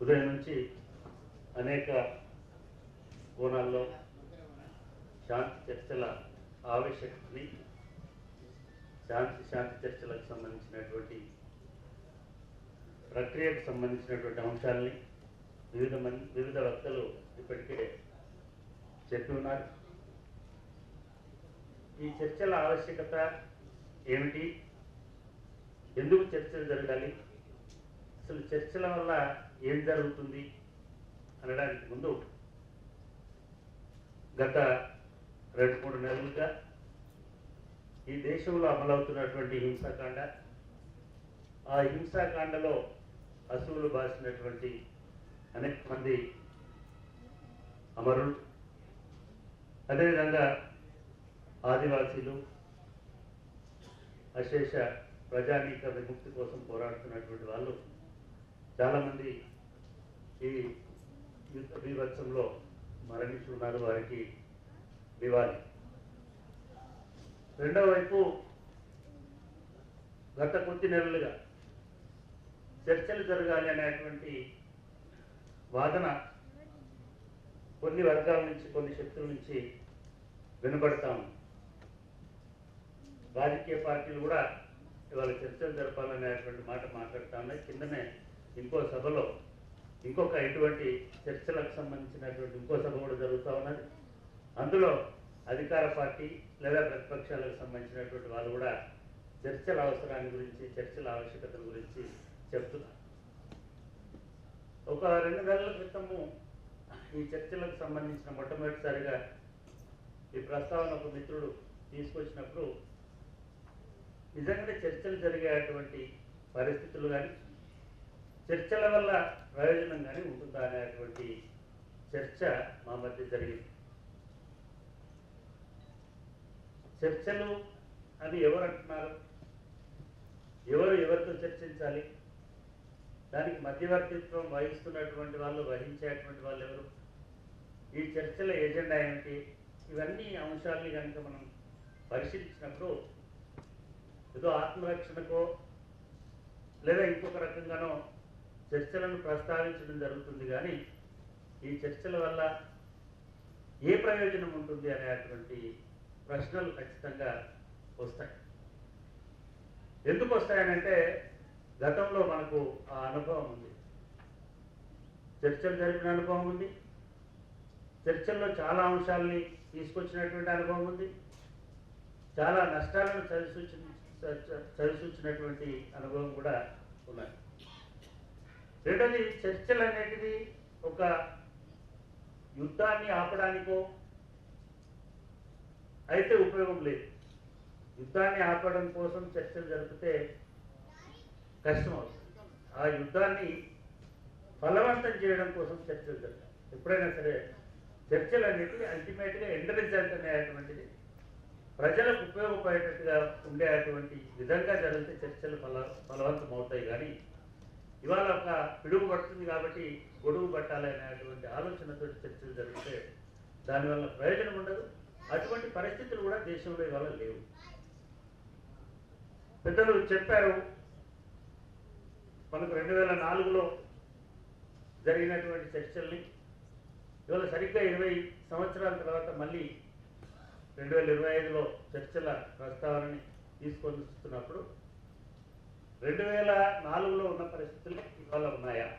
ఉదయం నుంచి అనేక కోణాల్లో శాంతి చర్చల ఆవశ్యకతని శాంతి శాంతి చర్చలకు సంబంధించినటువంటి ప్రక్రియకు సంబంధించినటువంటి అంశాలని వివిధ మంది వివిధ వక్తలు ఇప్పటికే చెప్పి ఉన్నారు. ఈ చర్చల ఆవశ్యకత ఏమిటి? ఎందుకు చర్చలు జరగాలి? అసలు చర్చల వల్ల ఏం జరుగుతుంది అనడానికి ముందు గత రెండు మూడు నెలలుగా ఈ దేశంలో అమలవుతున్నటువంటి హింసాకాండ ఆ హింసాకాండలో అసువులు బాసినటువంటి అనేక మంది అమరులు అదేవిధంగా ఆదివాసీలు అశేష ప్రజానీక విముక్తి కోసం పోరాడుతున్నటువంటి వాళ్ళు చాలామంది ఈ యుద్ధ బీభత్సంలో మరణించి ఉన్నారు వారికి దివాలి రెండవ వైపు గత కొద్ది నెలలుగా చర్చలు జరగాలి అనేటువంటి వాదన కొన్ని వర్గాల నుంచి కొన్ని శక్తుల నుంచి వినపడతాం రాజకీయ పార్టీలు కూడా ఇవాళ చర్చలు జరపాలనేటువంటి మాట మాట్లాడుతా ఉన్నాయి. కిందనే ఇంకో సభలో ఇంకొక ఇటువంటి చర్చలకు సంబంధించినటువంటి ఇంకో సభ కూడా జరుగుతూ ఉన్నది. అందులో అధికార పార్టీ లేదా ప్రతిపక్షాలకు సంబంధించినటువంటి వాళ్ళు కూడా చర్చల అవసరాన్ని గురించి చర్చల ఆవశ్యకతల గురించి చెప్తున్నారు. ఒక రెండు నెలల క్రితము ఈ చర్చలకు సంబంధించిన మొట్టమొదటిసారిగా ఈ ప్రస్తావన ఒక మిత్రుడు తీసుకొచ్చినప్పుడు నిజంగానే చర్చలు జరిగేటువంటి పరిస్థితులు కానీ చర్చల వల్ల ప్రయోజనం కానీ ఉంటుందా అనేటువంటి చర్చ మా మధ్య జరిగింది. చర్చలు అని ఎవరు అంటున్నారు? ఎవరు ఎవరితో చర్చించాలి? దానికి మధ్యవర్తిత్వం వహిస్తున్నటువంటి వాళ్ళు వహించేటువంటి వాళ్ళు ఎవరు? ఈ చర్చల ఎజెండా ఏమిటి? ఇవన్నీ అంశాలని కనుక మనం పరిశీలించినప్పుడు ఏదో ఆత్మరక్షణకో లేదా ఇంకొక రకంగానో చర్చలను ప్రస్తావించడం జరుగుతుంది కానీ ఈ చర్చల వల్ల ఏ ప్రయోజనం ఉంటుంది అనేటువంటి ప్రశ్నలు ఖచ్చితంగా వస్తాయి. ఎందుకు వస్తాయనంటే గతంలో మనకు ఆ అనుభవం ఉంది. చర్చలు జరిపిన అనుభవం ఉంది. చర్చల్లో చాలా అంశాలని తీసుకొచ్చినటువంటి అనుభవం ఉంది. చాలా నష్టాలను చవిసూచి చవిసూచినటువంటి అనుభవం కూడా ఉన్నాయి రెండోది చర్చలు అనేటివి ఒక యుద్ధాన్ని ఆపడానికో అయితే ఉపయోగం లేదు. యుద్ధాన్ని ఆపడం కోసం చర్చలు జరిపితే కష్టం అవుతుంది ఆ యుద్ధాన్ని ఫలవంతం చేయడం కోసం చర్చలు జరగాలి ఎప్పుడైనా సరే చర్చలు అనేటివి అల్టిమేట్గా ఎండ్ రిజల్ట్ అనేటువంటిది ప్రజలకు ఉపయోగపడేటట్టుగా ఉండేటువంటి విధంగా జరిగితే చర్చలు ఫల ఫలవంతం అవుతాయి కానీ ఇవాళ ఒక పిడుగు పడుతుంది కాబట్టి గొడుగు పట్టాలి అనేటువంటి ఆలోచనతో చర్చలు జరిగితే దానివల్ల ప్రయోజనం ఉండదు. అటువంటి పరిస్థితులు కూడా దేశంలో ఇవాళ లేవు. పెద్దలు చెప్పారు మనకు రెండు వేల నాలుగులో జరిగినటువంటి చర్చల్ని. ఇవాళ సరిగ్గా ఇరవై సంవత్సరాల తర్వాత మళ్ళీ రెండు వేల ఇరవై ఐదులో చర్చల ప్రస్తావనని తీసుకొని వస్తున్నప్పుడు రెండు వేల నాలుగులో ఉన్న పరిస్థితులు ఇవాళ ఉన్నాయా?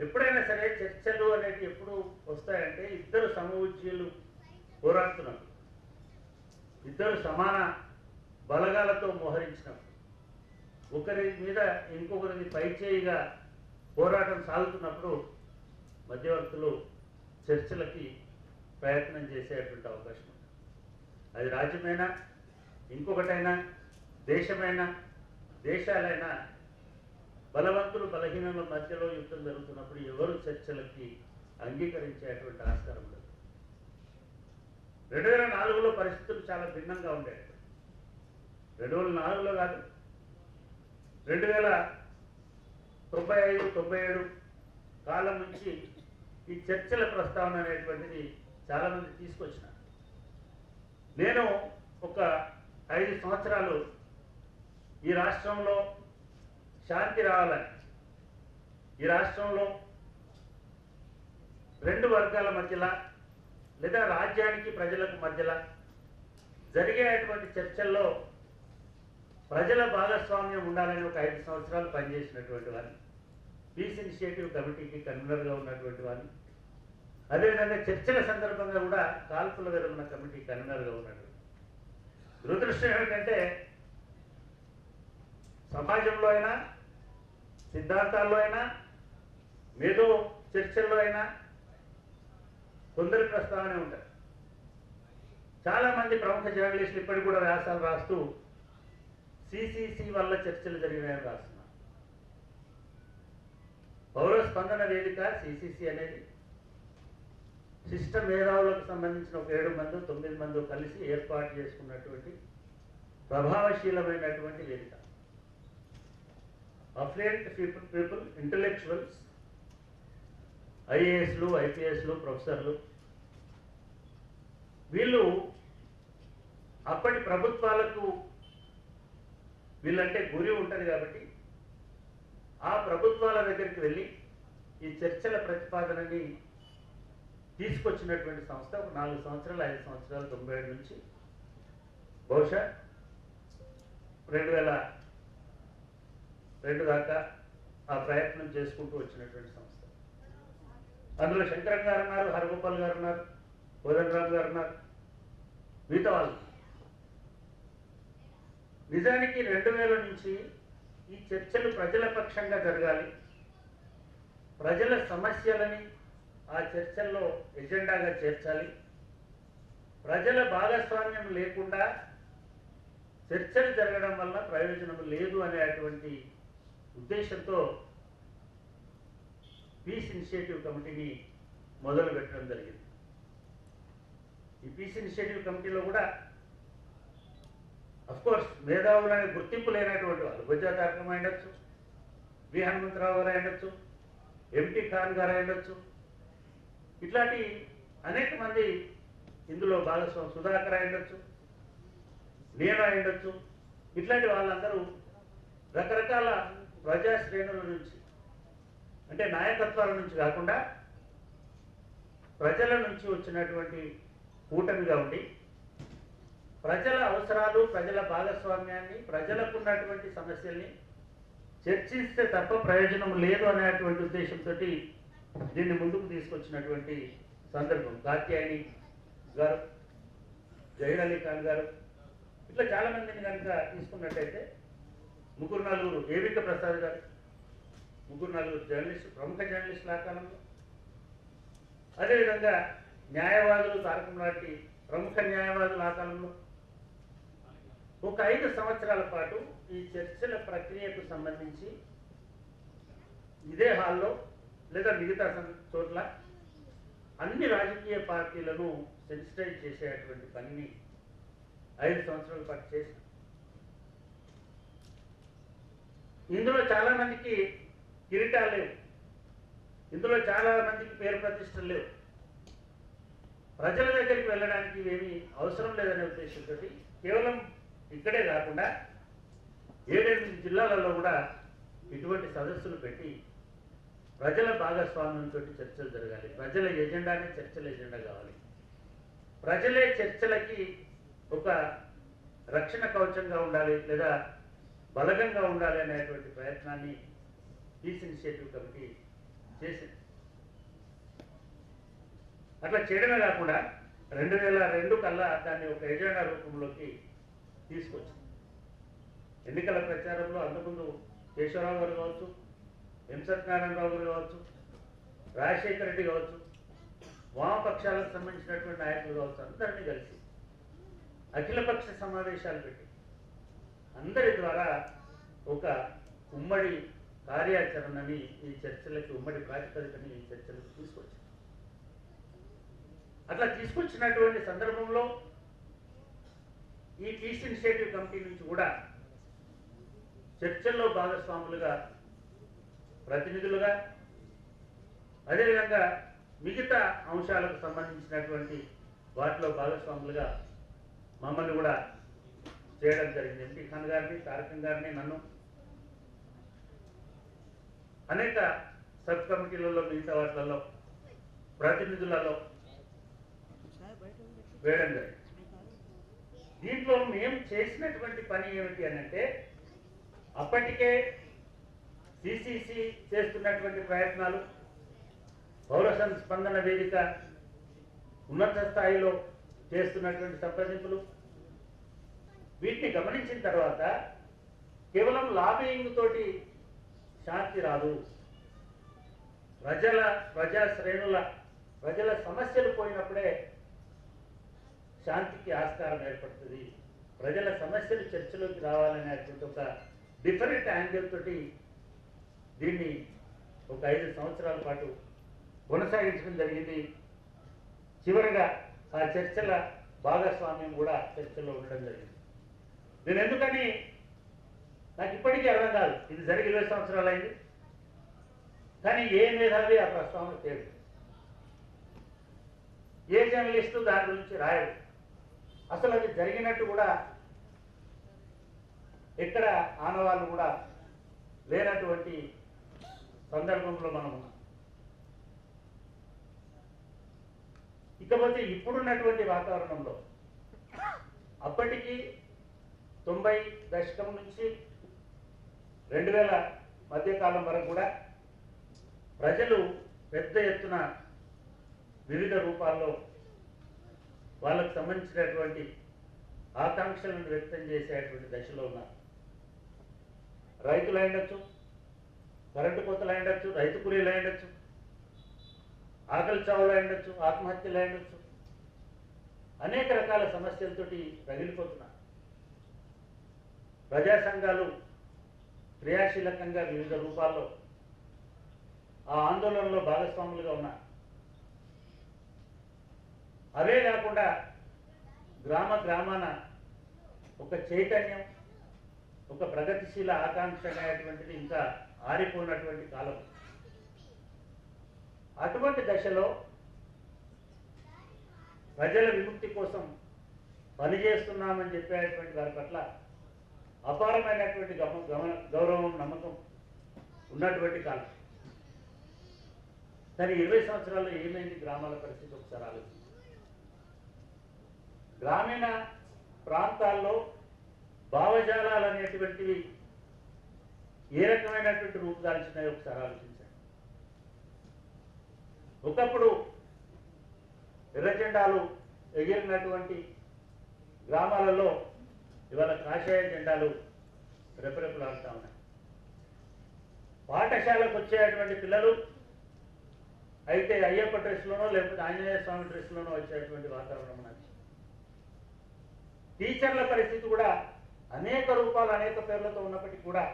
ఎప్పుడైనా సరే చర్చలు అనేవి ఎప్పుడు వస్తాయంటే ఇద్దరు సమవుజ్యులు పోరాడుతున్నారు. ఇద్దరు సమాన బలగాలతో మోహరించినప్పుడు ఒకరి మీద ఇంకొకరిని పైచేయిగా పోరాటం సాగుతున్నప్పుడు మధ్యవర్తులు చర్చలకి ప్రయత్నం చేసేటువంటి అవకాశం ఉంది. అది రాజ్యమైనా ఇంకొకటైనా దేశమైనా దేశాలైనా బలవంతులు బలహీనుల మధ్యలో యుద్ధం జరుగుతున్నప్పుడు ఎవరు చర్చలకి అంగీకరించేటువంటి ఆస్కారం ఉండదు రెండు వేల నాలుగులో పరిస్థితులు చాలా భిన్నంగా ఉండేవి. రెండు వేల నాలుగులో కాదు రెండు వేల తొంభై ఐదు తొంభై ఏడు కాలం నుంచి ఈ చర్చల ప్రస్తావన అనేటువంటిది చాలామంది తీసుకొచ్చిన నేను ఒక ఐదు సంవత్సరాలు ఈ రాష్ట్రంలో శాంతి రావాలని ఈ రాష్ట్రంలో రెండు వర్గాల మధ్యలో లేదా రాజ్యానికి ప్రజలకు మధ్యలో జరిగేటువంటి చర్చల్లో ప్రజల భాగస్వామ్యం ఉండాలని ఒక ఐదు సంవత్సరాలు పనిచేసినటువంటి వారిని పీస్ ఇనిషియేటివ్ కమిటీకి కన్వీనర్గా ఉన్నటువంటి వారిని అదేవిధంగా చర్చల సందర్భంగా కూడా కాల్పుల విరమణ కమిటీ కన్వీనర్గా ఉన్నటువంటి దురదృష్టం ఏమిటంటే సమాజంలో అయినా సిద్ధాంతాల్లో అయినా మేధో చర్చల్లో అయినా కొందరి ప్రస్తావనే ఉంటారు. చాలామంది ప్రముఖ జర్నలిస్టులు ఇప్పటికి కూడా వ్యాసాలు రాస్తూ సిసిసి వల్ల చర్చలు జరిగినాయని రాస్తున్నారు. పౌర స్పందన వేదిక సిసిసి అనేది శిష్ట మేధావులకు సంబంధించిన ఒక ఏడు మంది తొమ్మిది మంది కలిసి ఏర్పాటు చేసుకున్నటువంటి ప్రభావశీలమైనటువంటి వేదిక. అఫ్లియెంట్ పీపుల్ పీపుల్ ఇంటలెక్చువల్స్ ఐఏఎస్లు ఐపీఎస్లు ప్రొఫెసర్లు. వీళ్ళు అప్పటి ప్రభుత్వాలకు వీళ్ళంటే గురి ఉంటుంది కాబట్టి ఆ ప్రభుత్వాల దగ్గరికి వెళ్ళి ఈ చర్చల ప్రతిపాదనని తీసుకొచ్చినటువంటి సంస్థ ఒక నాలుగు సంవత్సరాలు ఐదు సంవత్సరాలు తొంభై ఏడు నుంచి బహుశా రెండు వేల రెండు దాకా ఆ ప్రయత్నం చేసుకుంటూ వచ్చినటువంటి సంస్థ. అందులో శంకరన్ గారు ఉన్నారు హరగోపాల్ గారు ఉన్నారు కోదండరామ్ గారు ఉన్నారు మిగతా వాళ్ళు. నిజానికి రెండు వేల నుంచి ఈ చర్చలు ప్రజల పక్షంగా జరగాలి. ప్రజల సమస్యలని ఆ చర్చల్లో ఎజెండాగా చేర్చాలి. ప్రజల భాగస్వామ్యం లేకుండా చర్చలు జరగడం వల్ల ప్రయోజనం లేదు అనేటువంటి ఉద్దేశంతో పీస్ ఇనిషియేటివ్ కమిటీని మొదలు పెట్టడం జరిగింది. ఈ పీస్ ఇనిషియేటివ్ కమిటీలో కూడా అఫ్కోర్స్ మేధావులనే గుర్తింపు లేనటువంటి వాళ్ళు బుజ్జా తారకం అయ్యొచ్చు వి హనుమంతరావు గారు అయ్యొచ్చు ఎంటీ ఖాన్ గారు అయ్యొచ్చు ఇట్లాంటి అనేక మంది ఇందులో భాగస్వామి సుధాకర్ అయ్యొచ్చు నేను అయ్యొచ్చు ఇట్లాంటి వాళ్ళందరూ రకరకాల ప్రజా శ్రేణుల నుంచి. అంటే నాయకత్వాల నుంచి కాకుండా ప్రజల నుంచి వచ్చినటువంటి కూటమిగా ఉండి ప్రజల అవసరాలు ప్రజల భాగస్వామ్యాన్ని ప్రజలకు ఉన్నటువంటి సమస్యల్ని చర్చిస్తే తప్ప ప్రయోజనం లేదు అనేటువంటి ఉద్దేశంతో దీన్ని ముందుకు తీసుకొచ్చినటువంటి సందర్భం. కాత్యాయని గారు జహీర్ అలీ ఖాన్ గారు ఇట్లా చాలా మందిని కనుక తీసుకున్నట్టయితే ముగ్గురు నలుగురు ఏవిక ప్రసాద్ గారు ముగ్గురు నలుగురు జర్నలిస్ట్ ప్రముఖ జర్నలిస్టులు లాకాలంలో అదేవిధంగా న్యాయవాదులు తారకం లాంటి ప్రముఖ న్యాయవాదులు ఆ కాలంలో ఒక ఐదు సంవత్సరాల పాటు ఈ చర్చల ప్రక్రియకు సంబంధించి ఇదే హాల్లో లేదా మిగతా చోట్ల అన్ని రాజకీయ పార్టీలను సెన్సిటైజ్ చేసేటువంటి పనిని ఐదు సంవత్సరాల పాటు చేసి ఇందులో చాలా మందికి కిరీటాలు లేవు. ఇందులో చాలా మందికి పేరు ప్రతిష్టలు లేవు. ప్రజల దగ్గరికి వెళ్ళడానికి ఇవేమి అవసరం లేదనే ఉద్దేశంతో కేవలం ఇక్కడే కాకుండా ఏడెనిమిది జిల్లాలలో కూడా ఇటువంటి సదస్సులు పెట్టి ప్రజల భాగస్వామ్యంతో చర్చలు జరగాలి. ప్రజల ఎజెండానే చర్చల ఎజెండా కావాలి. ప్రజలే చర్చలకి ఒక రక్షణ కవచంగా ఉండాలి లేదా బలగంగా ఉండాలి అనేటువంటి ప్రయత్నాన్ని పీస్ ఇనిషియేటివ్ కమిటీ చేసింది. అట్లా చేయడమే కాకుండా రెండు వేల రెండు కల్లా దాన్ని ఒక ఎజెండా రూపంలోకి తీసుకొచ్చింది. ఎన్నికల ప్రచారంలో అంతకుముందు కేశవరావు గారు కావచ్చు ఎం సత్యనారాయణరావు గారు కావచ్చు రాజశేఖర రెడ్డి కావచ్చు వామపక్షాలకు సంబంధించినటువంటి నాయకులు కావచ్చు అందరినీ కలిసి అఖిలపక్ష సమావేశాలు పెట్టి అందరి ద్వారా ఒక ఉమ్మడి కార్యాచరణని ఈ చర్చలకి ఉమ్మడి ప్రాతిపదికని ఈ చర్చలకు తీసుకొచ్చింది అట్లా తీసుకొచ్చినటువంటి సందర్భంలో ఈ ఈస్ట్ ఇనిషియేటివ్ కమిటీ నుంచి కూడా చర్చల్లో భాగస్వాములుగా ప్రతినిధులుగా అదేవిధంగా మిగతా అంశాలకు సంబంధించినటువంటి వాటిలో భాగస్వాములుగా మమ్మల్ని కూడా చేయడం జరిగింది. ఎంపీ ఖాన్ గారిని తారకం గారిని నన్ను అనేక సబ్ కమిటీలలో మిగతా వాటిలలో ప్రతినిధులలో వేయడం జరిగింది. దీంట్లో మేము చేసినటువంటి పని ఏమిటి అని అంటే అప్పటికే సిసిసి చేస్తున్నటువంటి ప్రయత్నాలు పౌర సంస్పందన వేదిక ఉన్నత స్థాయిలో చేస్తున్నటువంటి సంప్రదింపులు వీటిని గమనించిన తర్వాత కేవలం లాబింగ్ తోటి శాంతి రాదు. ప్రజల ప్రజా శ్రేణుల ప్రజల సమస్యలు పోయినప్పుడే శాంతికి ఆస్కారం ఏర్పడుతుంది. ప్రజల సమస్యలు చర్చలోకి రావాలనేటువంటి ఒక డిఫరెంట్ యాంగిల్ తోటి దీన్ని ఒక ఐదు సంవత్సరాల పాటు కొనసాగించడం జరిగింది. చివరిగా ఆ చర్చల భాగస్వామ్యం కూడా చర్చలో ఉండడం జరిగింది. నేను ఎందుకని? నాకు ఇప్పటికీ అర్థం కాదు. ఇది జరిగి ఇరవై సంవత్సరాలు అయింది. కానీ ఏ మేధావి ఆ ప్రస్తావన తేడు. ఏ జర్నలిస్టు దాని గురించి రాయడు. అసలు అది జరిగినట్టు కూడా ఎక్కడ ఆనవాళ్ళు కూడా లేనటువంటి సందర్భంలో మనం ఉన్నాం. ఇకపోతే ఇప్పుడున్నటువంటి వాతావరణంలో అప్పటికీ తొంభై దశకం నుంచి రెండు వేల మధ్యకాలం వరకు కూడా ప్రజలు పెద్ద ఎత్తున వివిధ రూపాల్లో వాళ్ళకు సంబంధించినటువంటి ఆకాంక్షలను వ్యక్తం చేసేటువంటి దశలో ఉన్నారు. రైతులు అయిండొచ్చు కరెంటు కోతలు అయిండొచ్చు రైతు కూలీలు అయిండొచ్చు ఆకలి చావులు అయిండొచ్చు ఆత్మహత్యలు అయిండొచ్చు అనేక రకాల సమస్యలతోటి రగిలిపోతున్నారు. ప్రజా సంఘాలు క్రియాశీలకంగా వివిధ రూపాల్లో ఆ ఆందోళనలో భాగస్వాములుగా ఉన్నారు. అవే కాకుండా గ్రామ గ్రామాన ఒక చైతన్యం ఒక ప్రగతిశీల ఆకాంక్ష అనేటువంటిది ఇంకా ఆరిపోయినటువంటి కాలం. అటువంటి దశలో ప్రజల విముక్తి కోసం పనిచేస్తున్నామని చెప్పేటువంటి వారి పట్ల అపారమైనటువంటి గమ గౌరవం నమ్మకం ఉన్నటువంటి కాలం. కానీ ఇరవై సంవత్సరాల్లో ఏమైంది గ్రామాల పరిస్థితి ఒకసారి ఆలోచించి. గ్రామీణ ప్రాంతాల్లో భావజాలాలు అనేటువంటివి ఏ రకమైనటువంటి రూపుదాల్చినాయో ఒకసారి ఆలోచించండి. ఒకప్పుడు ఎర్రజెండాలు ఎగిరినటువంటి గ్రామాలలో ఇవాళ కాషాయ జెండాలు రెపరెపలాడుతూ ఉన్నాయి. పాఠశాలకు వచ్చేటువంటి పిల్లలు అయితే అయ్యప్ప డ్రెస్లోనో లేకపోతే ఆంజనేయ స్వామి డ్రెస్లోనో వచ్చేటువంటి వాతావరణం ఉన్నది. టీచర్ల పరిస్థితి కూడా అనేక రూపాలు అనేక పేర్లతో ఉన్నప్పటికీ కూడా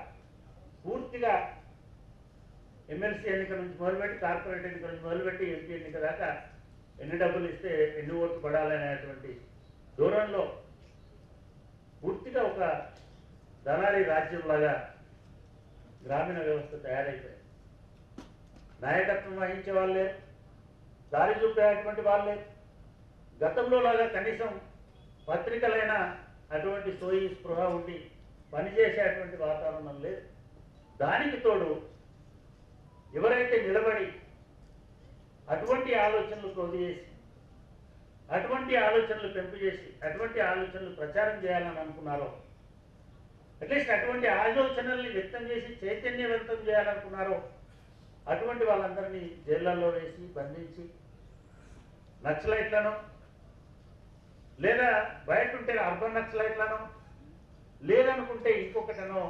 పూర్తిగా ఎమ్మెల్సీ ఎన్నిక నుంచి మొదలుపెట్టి కార్పొరేట్ ఎన్నిక నుంచి మొదలుపెట్టి ఎంపీ ఎన్నిక దాకా ఎన్ని డబ్బులు ఇస్తే ఎన్ని ఓట్లు పడాలనేటువంటి దూరంలో పూర్తిగా ఒక దళారీ రాజ్యంలాగా గ్రామీణ వ్యవస్థ తయారైపోయింది. నాయకత్వం వహించే వాళ్ళే దారి చూపేటువంటి వాళ్ళే. గతంలో లాగా కనీసం పత్రికలైన అటువంటి సోయి స్పృహ ఉండి పనిచేసేటువంటి వాతావరణం లేదు. దానికి తోడు ఎవరైతే నిలబడి అటువంటి ఆలోచనలు క్రోధి చేసి అటువంటి ఆలోచనలు పెంపు చేసి అటువంటి ఆలోచనలు ప్రచారం చేయాలని అనుకున్నారో అట్లీస్ట్ అటువంటి ఆలోచనల్ని వ్యక్తం చేసి చైతన్యవంతం చేయాలనుకున్నారో అటువంటి వాళ్ళందరినీ జైళ్ళలో వేసి బంధించి నక్సలైట్లను లేదా బయట ఉంటే అర్బన్ నక్సలైట్లను లేదనుకుంటే ఇంకొకటనో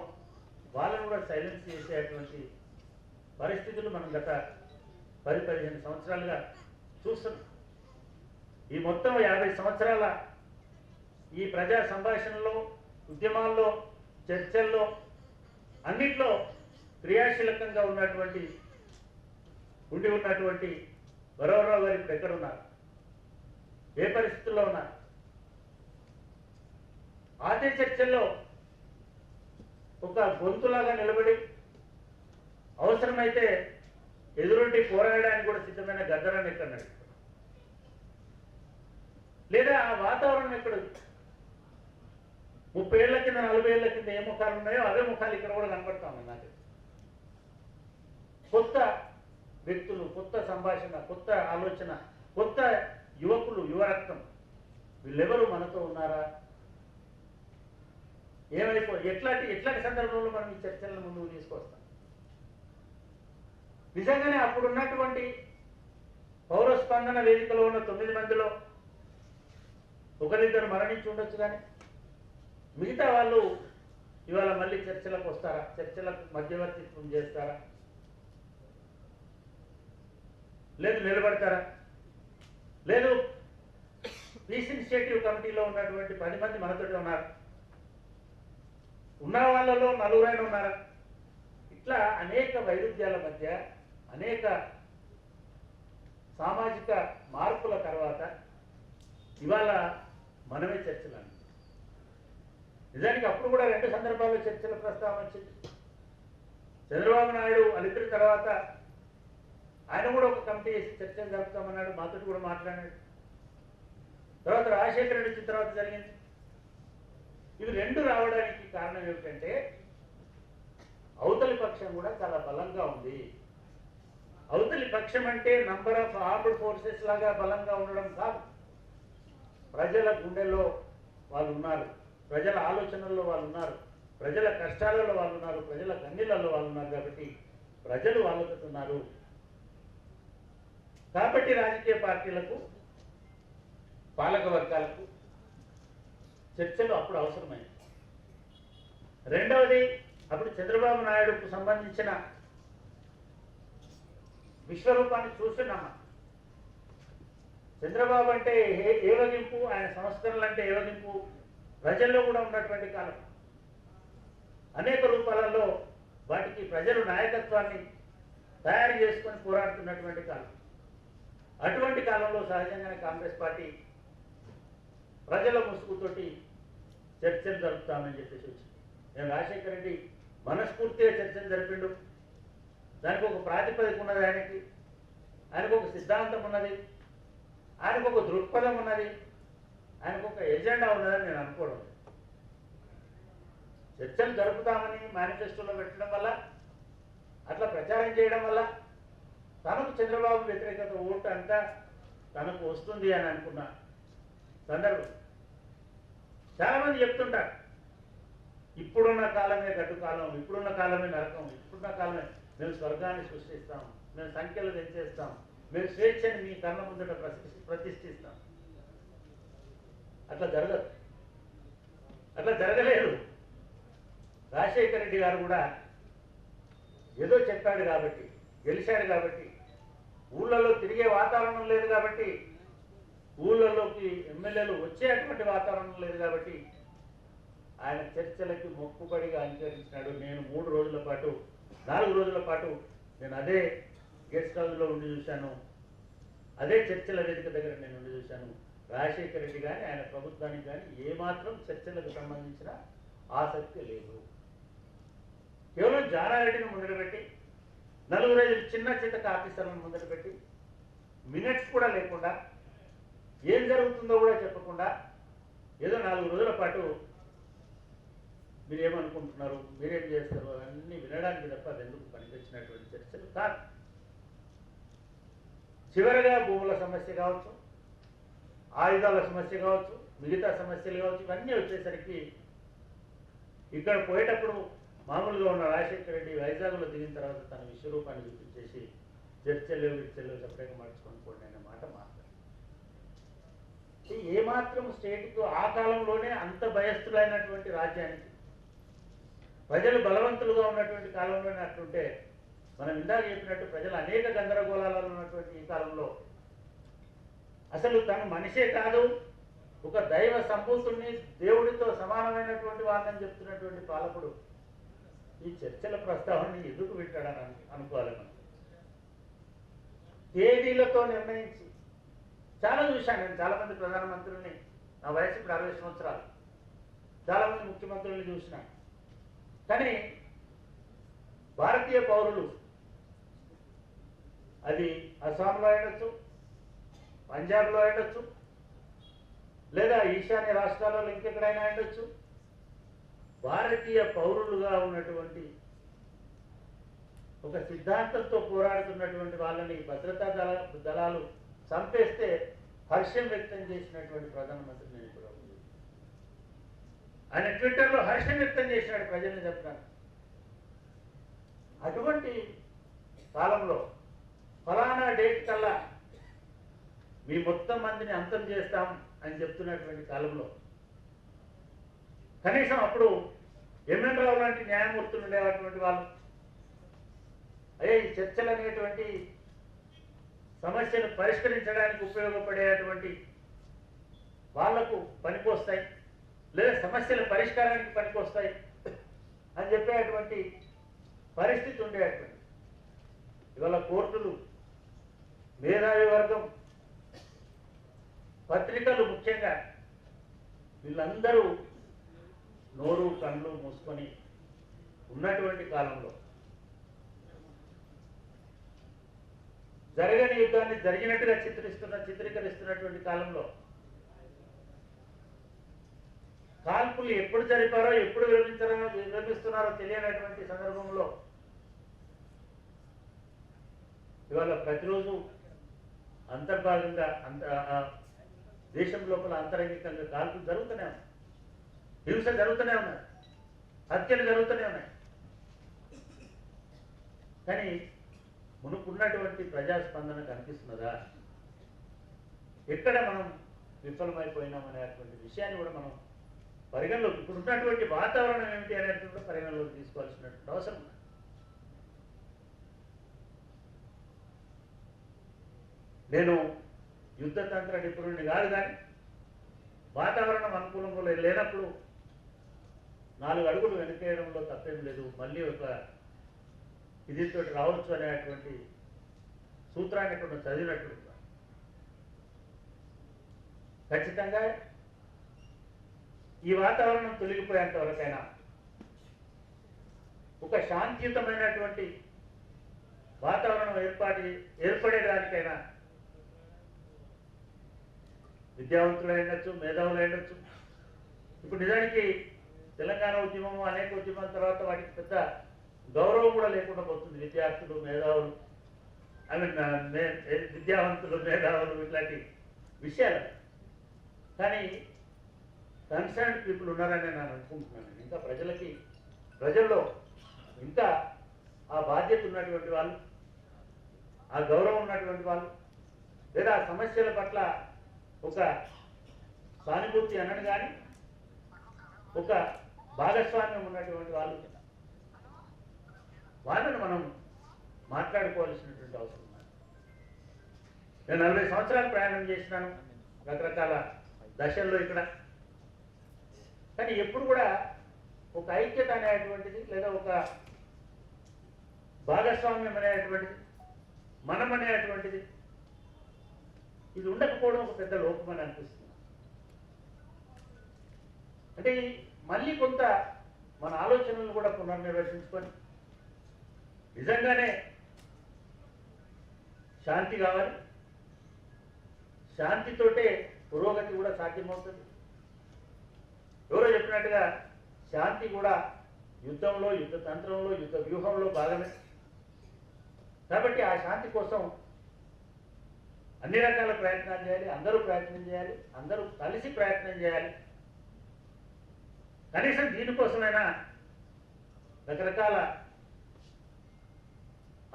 వాళ్ళను కూడా సైలెన్స్ చేసేటువంటి పరిస్థితులు మనం గత పది పదిహేను సంవత్సరాలుగా చూస్తున్నాం. ఈ మొత్తం యాభై సంవత్సరాల ఈ ప్రజా సంభాషణలో ఉద్యమాల్లో చర్చల్లో అన్నిట్లో క్రియాశీలకంగా ఉన్నటువంటి ఉండి ఉన్నటువంటి వరవరావు గారు ఇప్పుడు ఎక్కడ ఉన్నారు ఏ పరిస్థితుల్లో ఉన్నారు? ఆద్య చర్చల్లో ఒక గొంతులాగా నిలబడి అవసరమైతే ఎదురుండి పోరాడడానికి కూడా సిద్ధమైన గద్దరాన్ని ఎక్కడ నడుపుతున్నారు లేదా ఆ వాతావరణం ఎక్కడ ముప్పై ఏళ్ళ కింద నలభై ఏళ్ళ కింద ఏ ముఖాలు ఉన్నాయో అవే ముఖాలు ఇక్కడ కూడా కనపడతా ఉన్నాయి నాకు. కొత్త వ్యక్తులు కొత్త సంభాషణ కొత్త ఆలోచన కొత్త యువకులు యువరక్తం వీళ్ళెవరు మనతో ఉన్నారా? ఏమైపో ఎట్లాంటి ఎట్లాంటి సందర్భంలో మనం ఈ చర్చలను ముందుకు తీసుకొస్తాం? నిజంగానే అప్పుడు ఉన్నటువంటి పౌర స్పందన వేదికలో ఉన్న తొమ్మిది మందిలో ఒకరిద్దరు మరణించి ఉండొచ్చు కానీ మిగతా వాళ్ళు ఇవాళ మళ్ళీ చర్చలకు వస్తారా? చర్చలకు మధ్యవర్తిత్వం చేస్తారా? లేదు నిలబడతారా? లేదు పీస్ ఇనిషియేటివ్ కమిటీలో ఉన్నటువంటి పది మంది మనతోటి ఉన్నారు. ఉన్న వాళ్ళలో నలుగురైన ఉన్నారా? ఇట్లా అనేక వైరుధ్యాల మధ్య అనేక సామాజిక మార్పుల తర్వాత ఇవాళ మనమే చర్చలు నిజానికి అప్పుడు కూడా రెండు సందర్భాల్లో చర్చల ప్రస్తావన వచ్చింది. చంద్రబాబు నాయుడు అలిపిరి తర్వాత ఆయన కూడా ఒక కమిటీ వేసి చర్చలు జరుపుతామన్నాడు మాతో కూడా మాట్లాడాడు. తర్వాత రాజశేఖర రెడ్డి వచ్చిన తర్వాత జరిగింది. ఇవి రెండు రావడానికి కారణం ఏమిటంటే అవతలి పక్షం కూడా చాలా బలంగా ఉంది. అవతలి పక్షం అంటే నంబర్ ఆఫ్ ఆర్మ్డ్ ఫోర్సెస్ లాగా బలంగా ఉండడం కాదు. ప్రజల గుండెల్లో వాళ్ళు ఉన్నారు. ప్రజల ఆలోచనల్లో వాళ్ళు ఉన్నారు. ప్రజల కష్టాలలో వాళ్ళు ఉన్నారు. ప్రజల కన్నీళ్ళలో వాళ్ళు ఉన్నారు కాబట్టి ప్రజలు వాళ్ళతో ఉన్నారు కాబట్టి రాజకీయ పార్టీలకు పాలక వర్గాలకు చర్చలు అప్పుడు అవసరమైంది. రెండవది అప్పుడు చంద్రబాబు నాయుడుకు సంబంధించిన విశ్వరూపాన్ని చూస్తున్నాం చంద్రబాబు అంటే ఏ ఏవగింపు ఆయన సంస్కరణలు అంటే ఏవగింపు ప్రజల్లో కూడా ఉన్నటువంటి కాలం. అనేక రూపాలలో వాటికి ప్రజలు నాయకత్వాన్ని తయారు చేసుకొని పోరాడుతున్నటువంటి కాలం. అటువంటి కాలంలో సహజంగానే కాంగ్రెస్ పార్టీ ప్రజల ముసుగుతోటి చర్చలు జరుపుతామని చెప్పేసి వచ్చింది. నేను రాజశేఖర రెడ్డి మనస్ఫూర్తిగా చర్చలు జరిపిండు. దానికి ఒక ప్రాతిపదిక ఉన్నది ఆయనకి. ఆయనకు ఒక సిద్ధాంతం ఉన్నది. ఆయనకు ఒక దృక్పథం ఉన్నది. ఆయనకు ఒక ఎజెండా ఉన్నదని నేను అనుకోవడం చర్చలు జరుపుతామని మేనిఫెస్టోలో పెట్టడం వల్ల అట్లా ప్రచారం చేయడం వల్ల తనకు చంద్రబాబు వ్యతిరేకత ఓటు అంతా తనకు వస్తుంది అని అనుకున్న సందర్భం. చాలామంది చెప్తుంటారు ఇప్పుడున్న కాలమే గడ్డు కాలం ఇప్పుడున్న కాలమే నరకం ఇప్పుడున్న కాలమే మేము స్వర్గాన్ని సృష్టిస్తాం మేము సంఖ్యలు తెచ్చేస్తాం మేము స్వేచ్ఛని మీ కళ్ళ ముందట ప్రతిష్ఠిస్తాం. అట్లా జరగదు. అట్లా జరగలేదు. రాజశేఖర రెడ్డి గారు కూడా ఏదో చెప్పాడు కాబట్టి గెలిచాడు కాబట్టి ఊళ్ళలో తిరిగే వాతావరణం లేదు కాబట్టి ఊళ్ళలోకి ఎమ్మెల్యేలు వచ్చేటువంటి వాతావరణం లేదు కాబట్టి ఆయన చర్చలకి మొక్కుబడిగా అంగీకరించినాడు. నేను మూడు రోజుల పాటు నాలుగు రోజుల పాటు నేను అదే గెస్ట్ హౌస్లో ఉండి చూశాను. అదే చర్చల వేదిక దగ్గర నేను ఉండి చూశాను. రాజశేఖర రెడ్డి కానీ ఆయన ప్రభుత్వానికి కానీ ఏమాత్రం చర్చలకు సంబంధించిన ఆసక్తి లేదు. కేవలం జానారెడ్డిని ముందర పెట్టి నలుగురు ఐదు చిన్న చితక ఆఫీసర్లను ముందర పెట్టి మినిట్స్ కూడా లేకుండా ఏం జరుగుతుందో కూడా చెప్పకుండా ఏదో నాలుగు రోజుల పాటు మీరేమనుకుంటున్నారు మీరేం చేస్తారు అన్నీ వినడానికి తప్ప అది ఎందుకు పనికొచ్చినటువంటి చర్చలు కాదు. చివరిగా భూముల సమస్య కావచ్చు ఆయుధాల సమస్య కావచ్చు మిగతా సమస్యలు కావచ్చు ఇవన్నీ వచ్చేసరికి ఇక్కడ పోయేటప్పుడు మామూలుగా ఉన్న రాజశేఖర రెడ్డి వైజాగ్లో దిగిన తర్వాత తన విశ్వరూపాన్ని చూపించేసి చర్చలు విచ్చలు సపరేట్గా మార్చుకొని పోండి అనే మాట మాట్లాడు ఏమాత్రం స్టేట్కు ఆ కాలంలోనే అంత భయస్థులైనటువంటి రాజ్యానికి ప్రజలు బలవంతులుగా ఉన్నటువంటి కాలంలోనే అట్లుంటే మనం ఇందాక చెప్పినట్టు ప్రజలు అనేక గందరగోళాలలో ఉన్నటువంటి ఈ కాలంలో అసలు తను మనిషే కాదు ఒక దైవ సంభూతుణ్ణి దేవుడితో సమానమైనటువంటి వాళ్ళని చెప్తున్నటువంటి పాలకుడు ఈ చర్చల ప్రస్తావనని ఎందుకు పెట్టాడని అనుకోవాలి మనం. తేదీలతో నిర్ణయించి చాలా చూశాను నేను చాలా మంది ప్రధానమంత్రుల్ని నా వయసు ఇప్పుడు అరవై సంవత్సరాలు. చాలా మంది ముఖ్యమంత్రుల్ని చూసిన. కానీ భారతీయ పౌరులు అది అస్సాంలో ఉండొచ్చు పంజాబ్లో ఉండొచ్చు లేదా ఈశాన్య రాష్ట్రాలలో ఇంకెక్కడైనా ఉండొచ్చు భారతీయ పౌరులుగా ఉన్నటువంటి ఒక సిద్ధాంతంతో పోరాడుతున్నటువంటి వాళ్ళని భద్రతా దళ దళాలు చంపేస్తే హర్షం వ్యక్తం చేసినటువంటి ప్రధానమంత్రి నేను ఇప్పుడు ఉంది. ఆయన ట్విట్టర్లో హర్షం వ్యక్తం చేసినాడు ప్రజల్ని చెప్తాను అటువంటి కాలంలో ఫలానా డేట్ కల్లా మీ మొత్తం మందిని అంతం చేస్తాం అని చెప్తున్నటువంటి కాలంలో కనీసం అప్పుడు ఎంఎన్ రావు లాంటి న్యాయమూర్తులు ఉండేటువంటి వాళ్ళు అయ్యే ఈ చర్చలు అనేటువంటి సమస్యను పరిష్కరించడానికి ఉపయోగపడేటువంటి వాళ్ళకు పనికొస్తాయి లేదా సమస్యల పరిష్కారానికి పనికొస్తాయి అని చెప్పేటువంటి పరిస్థితి ఉండేటువంటి ఇవాళ కోర్టులు మేధావి వర్గం పత్రికలు ముఖ్యంగా వీళ్ళందరూ నోరు కళ్ళు మూసుకొని ఉన్నటువంటి కాలంలో జరగని యుద్ధాన్ని జరిగినట్టుగా చిత్రిస్తున్న చిత్రీకరిస్తున్నటువంటి కాలంలో కాల్పులు ఎప్పుడు జరిపారో ఎప్పుడు విరమించారో విరమిస్తున్నారో తెలియనటువంటి సందర్భంలో ఇవాళ ప్రతిరోజు అంతర్భాగంగా అంత దేశం లోపల అంతరంగికంగా కాల్పులు జరుగుతూనే ఉన్నాయి. హింస జరుగుతూనే ఉన్నాయి. హత్యలు జరుగుతూనే ఉన్నాయి. కానీ మునుకున్నటువంటి ప్రజాస్పందన కనిపిస్తున్నదా ఎక్కడ మనం విఫలమైపోయినాం అనేటువంటి విషయాన్ని కూడా మనం పరిగణలోకి ఇప్పుడు ఉన్నటువంటి వాతావరణం ఏమిటి అనేటువంటి కూడా పరిగణలోకి తీసుకోవాల్సినటువంటి అవసరం ఉంది. నేను యుద్ధతంత్ర నిపుణుడిని కాదు కానీ వాతావరణం అనుకూలంగా లేనప్పుడు నాలుగు అడుగులు వెనకేయడంలో తప్పేం లేదు. మళ్ళీ ఒక ఇదితో రావచ్చు అనేటువంటి సూత్రాన్ని ఇక్కడ చదివినట్టు ఖచ్చితంగా ఈ వాతావరణం తొలగిపోయేంత వరకైనా ఒక శాంతియుతమైనటువంటి వాతావరణం ఏర్పాటు ఏర్పడేదానికైనా విద్యావంతులు ఉండొచ్చు మేధావులు ఉండొచ్చు ఇప్పుడు నిజానికి తెలంగాణ ఉద్యమం అనేక ఉద్యమాల తర్వాత వాటికి పెద్ద గౌరవం కూడా లేకుండా పోతుంది. విద్యార్థులు మేధావులు ఐ మీన్ విద్యావంతులు మేధావులు ఇట్లాంటి విషయాలు. కానీ కన్సర్న్ పీపుల్ ఉన్నారని నేను అనుకుంటున్నాను. ఇంకా ప్రజలకి ప్రజల్లో ఇంకా ఆ బాధ్యత ఉన్నటువంటి వాళ్ళు ఆ గౌరవం ఉన్నటువంటి వాళ్ళు లేదా సమస్యల పట్ల ఒక సానుభూతి అనను కానీ ఒక భాగస్వామ్యం ఉన్నటువంటి వాళ్ళు వాళ్ళని మనం మాట్లాడుకోవాల్సినటువంటి అవసరం నేను నలభై సంవత్సరాలు ప్రయాణం చేసినాను రకరకాల దశల్లో ఇక్కడ. కానీ ఎప్పుడు కూడా ఒక ఐక్యత అనేటువంటిది లేదా ఒక భాగస్వామ్యం అనేటువంటిది మనం అనేటువంటిది ఇది ఉండకపోవడం ఒక పెద్ద లోపం అని అనిపిస్తుంది. అంటే మళ్ళీ కొంత మన ఆలోచనలను కూడా పునర్నిర్వచించుకొని నిజంగానే శాంతి కావాలి. శాంతితోటే పురోగతి కూడా సాధ్యమవుతుంది. ఎవరో చెప్పినట్టుగా శాంతి కూడా యుద్ధంలో యుద్ధ తంత్రంలో యుద్ధ వ్యూహంలో భాగమే. కాబట్టి ఆ శాంతి కోసం అన్ని రకాల ప్రయత్నాలు చేయాలి అందరూ ప్రయత్నం చేయాలి అందరూ కలిసి ప్రయత్నం చేయాలి. కనీసం దీనికోసమైనా రకరకాల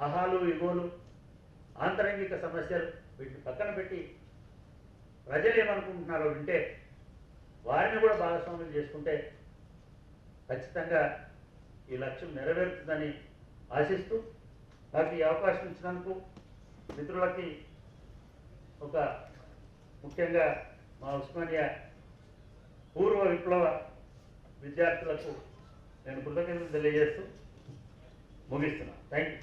అహాలు ఇగోలు ఆంతరంగిక సమస్యలు వీటిని పక్కన పెట్టి ప్రజలు ఏమనుకుంటున్నారో వింటే వారిని కూడా భాగస్వామ్యం చేసుకుంటే ఖచ్చితంగా ఈ లక్ష్యం నెరవేరుతుందని ఆశిస్తూ నాకు ఈ అవకాశం ఇచ్చినందుకు మిత్రులకి ఒక ముఖ్యంగా మా ఉస్మానియా పూర్వ విప్లవ విద్యార్థులకు నేను కృతజ్ఞతలు తెలియజేస్తూ ముగిస్తున్నాను థ్యాంక్ యూ